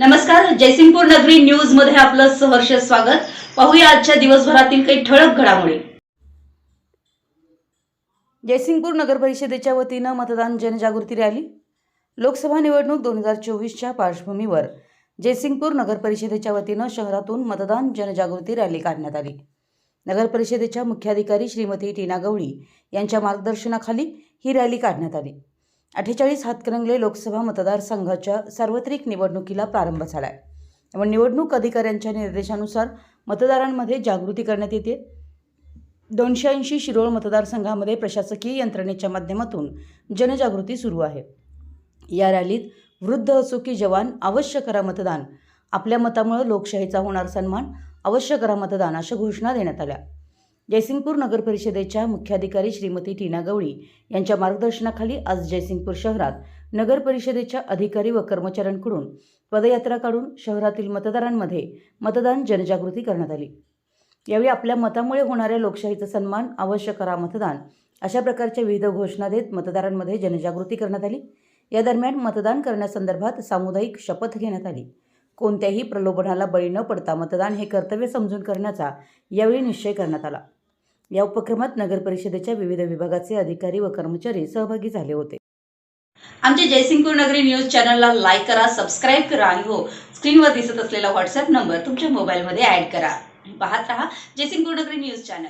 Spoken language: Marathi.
नमस्कार जयसिंगपूर नगरी न्यूजमध्ये आपलं सहर्ष स्वागत. पाहूया आजच्या दिवसभरातील काही ठळक घडामोडी. जयसिंगपूर नगर परिषदेच्या वतीनं मतदान जनजागृती रॅली. लोकसभा निवडणूक दोन हजार चोवीसच्या पार्श्वभूमीवर जयसिंगपूर नगर परिषदेच्या वतीनं शहरातून मतदान जनजागृती रॅली काढण्यात आली. नगर परिषदेच्या मुख्याधिकारी श्रीमती टीना गवळी यांच्या मार्गदर्शनाखाली ही रॅली काढण्यात आली. अठ्ठेचाळीस हातकणंगले लोकसभा मतदारसंघाच्या सार्वत्रिक निवडणुकीला प्रारंभ झाला आहे त्यामुळे निवडणूक अधिकाऱ्यांच्या निर्देशानुसार मतदारांमध्ये जागृती करण्यात येते. दोनशे ऐंशी शिरोळ मतदारसंघामध्ये प्रशासकीय यंत्रणेच्या माध्यमातून जनजागृती सुरू आहे. या रॅलीत वृद्ध असो की जवान अवश्य करा मतदान आपल्या मतामुळे लोकशाहीचा होणार सन्मान अवश्य करा मतदान अशा घोषणा देण्यात आल्या. जयसिंगपूर नगर परिषदेच्या मुख्याधिकारी श्रीमती टीना गवळी यांच्या मार्गदर्शनाखाली आज जयसिंगपूर शहरात नगर परिषदेच्या अधिकारी व कर्मचाऱ्यांकडून पदयात्रा काढून शहरातील मतदारांमध्ये मतदान जनजागृती करण्यात आली. यावेळी आपल्या मतामुळे होणाऱ्या लोकशाहीचा सन्मान अवश्य करा मतदान अशा प्रकारच्या विविध घोषणा देत मतदारांमध्ये जनजागृती करण्यात आली. या दरम्यान मतदान करण्यासंदर्भात सामुदायिक शपथ घेण्यात आली. कोणत्याही प्रलोभनाला बळी न पडता मतदान हे कर्तव्य समजून करण्याचा यावेळी निश्चय करण्यात आला. या उपक्रमात नगर परिषदेच्या विविध विभागाचे अधिकारी व कर्मचारी सहभागी झाले होते. आमच्या जयसिंगपूर नगरी न्यूज चॅनलला लाईक करा सबस्क्राईब करा आणि हो स्क्रीनवर दिसत असलेला व्हॉट्सअप नंबर तुमच्या मोबाईलमध्ये ऍड करा. पाहत रहा जयसिंगपूर नगरी न्यूज चॅनल.